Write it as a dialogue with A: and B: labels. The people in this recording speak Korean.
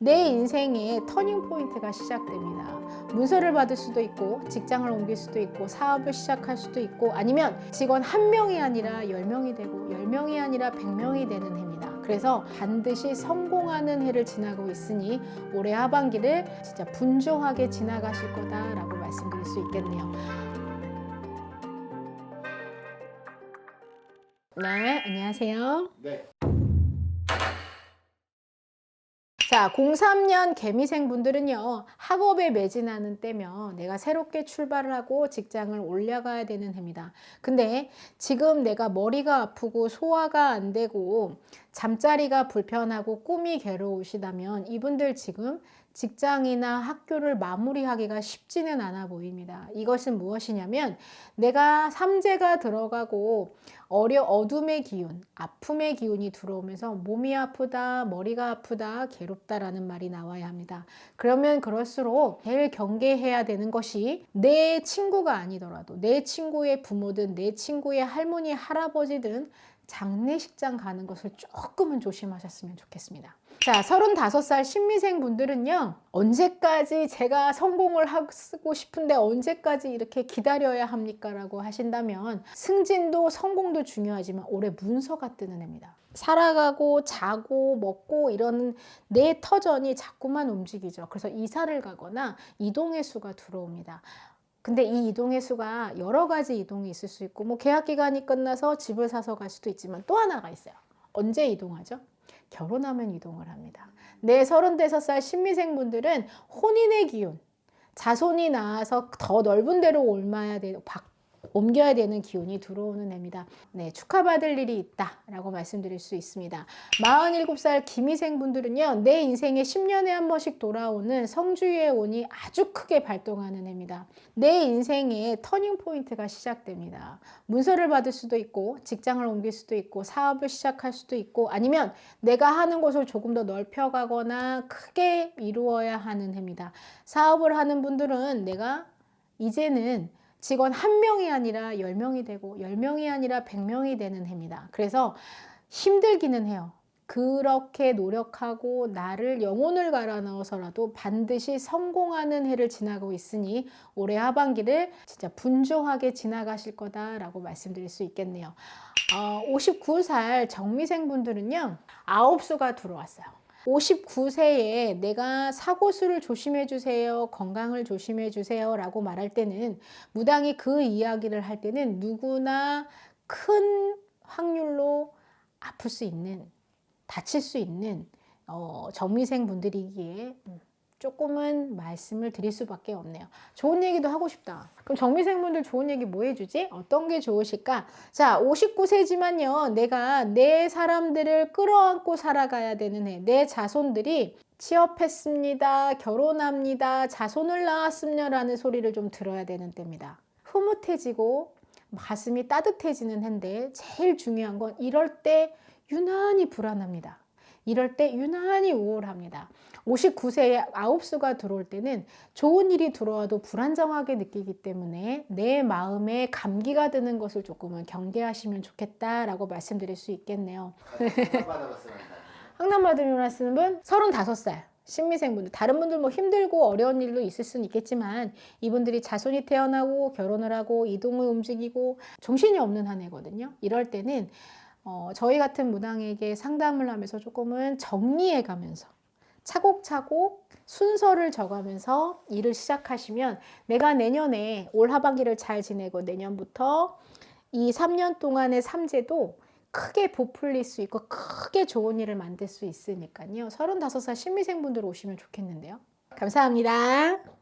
A: 내 인생의 터닝 포인트가 시작됩니다. 문서를 받을 수도 있고 직장을 옮길 수도 있고 사업을 시작할 수도 있고 아니면 직원 한 명이 아니라 열 명이 되고 열 명이 아니라 백 명이 되는 해입니다. 그래서 반드시 성공하는 해를 지나고 있으니 올해 하반기를 진짜 분주하게 지나가실 거다라고 말씀드릴 수 있겠네요. 네, 안녕하세요.
B: 네.
A: 자, 03년 개미생 분들은요, 학업에 매진하는 때면 내가 새롭게 출발을 하고 직장을 올라가야 되는 해입니다. 근데 지금 내가 머리가 아프고 소화가 안 되고 잠자리가 불편하고 꿈이 괴로우시다면 이분들 지금 직장이나 학교를 마무리하기가 쉽지는 않아 보입니다. 이것은 무엇이냐면 내가 삼재가 들어가고 어려 어둠의 기운, 아픔의 기운이 들어오면서 몸이 아프다, 머리가 아프다, 괴롭다라는 말이 나와야 합니다. 그러면 그럴수 록 제일 경계해야 되는 것이 내 친구가 아니더라도 내 친구의 부모든 내 친구의 할머니, 할아버지든 장례식장 가는 것을 조금은 조심하셨으면 좋겠습니다. 자, 35살 신미생 분들은요, 언제까지 제가 성공을 하고 싶은데 언제까지 이렇게 기다려야 합니까? 라고 하신다면, 승진도 성공도 중요하지만 올해 문서가 뜨는 해입니다. 살아가고 자고 먹고 이런 내 터전이 자꾸만 움직이죠. 그래서 이사를 가거나 이동의 수가 들어옵니다. 근데 이 이동의 수가 여러 가지 이동이 있을 수 있고, 뭐 계약 기간이 끝나서 집을 사서 갈 수도 있지만 또 하나가 있어요. 언제 이동하죠? 결혼하면 이동을 합니다. 내 35살 신미생 분들은 혼인의 기운, 자손이 나와서 더 넓은 데로 돼, 바, 옮겨야 되는 기운이 들어오는 해입니다. 네, 축하받을 일이 있다라고 말씀드릴 수 있습니다. 47살 김희생 분들은요, 내 인생에 10년에 한 번씩 돌아오는 성주의 운이 아주 크게 발동하는 해입니다. 내 인생의 터닝 포인트가 시작됩니다. 문서를 받을 수도 있고, 직장을 옮길 수도 있고, 사업을 시작할 수도 있고, 아니면 내가 하는 곳을 조금 더 넓혀가거나 크게 이루어야 하는 해입니다. 사업을 하는 분들은 내가 이제는 직원 한 명이 아니라 열 명이 되고 열 명이 아니라 백 명이 되는 해입니다. 그래서 힘들기는 해요. 그렇게 노력하고 나를 영혼을 갈아 넣어서라도 반드시 성공하는 해를 지나고 있으니 올해 하반기를 진짜 분주하게 지나가실 거다라고 말씀드릴 수 있겠네요. 어, 59살 정미생 분들은요, 아홉 수가 들어왔어요. 59세에 내가 사고수를 조심해 주세요. 건강을 조심해 주세요. 라고 말할 때는 무당이 그 이야기를 할 때는 누구나 큰 확률로 아플 수 있는, 다칠 수 있는 어, 정미생 분들이기에 음, 조금은 말씀을 드릴 수밖에 없네요. 좋은 얘기도 하고 싶다. 그럼 정미생분들 좋은 얘기 뭐 해주지? 어떤 게 좋으실까? 자, 59세지만요. 내가 내 사람들을 끌어안고 살아가야 되는 해. 내 자손들이 취업했습니다. 결혼합니다. 자손을 낳았습니다라는 소리를 좀 들어야 되는 때입니다. 흐뭇해지고 가슴이 따뜻해지는 해인데 제일 중요한 건 이럴 때 유난히 불안합니다. 이럴 때 유난히 우울합니다. 59세에 아홉수가 들어올 때는 좋은 일이 들어와도 불안정하게 느끼기 때문에 내 마음에 감기가 드는 것을 조금은 경계하시면 좋겠다라고 말씀드릴 수 있겠네요. 황남마들이라 쓰는 분 35살. 신미생분들 다른 분들 뭐 힘들고 어려운 일도 있을 수는 있겠지만 이분들이 자손이 태어나고 결혼을 하고 이동을 움직이고 정신이 없는 한 해거든요. 이럴 때는 어, 저희 같은 무당에게 상담을 하면서 조금은 정리해 가면서 차곡차곡 순서를 적으면서 일을 시작하시면 내가 내년에 올 하반기를 잘 지내고 내년부터 이 3년 동안의 삼재도 크게 부풀릴 수 있고 크게 좋은 일을 만들 수 있으니까요. 35살 신미생분들 오시면 좋겠는데요. 감사합니다.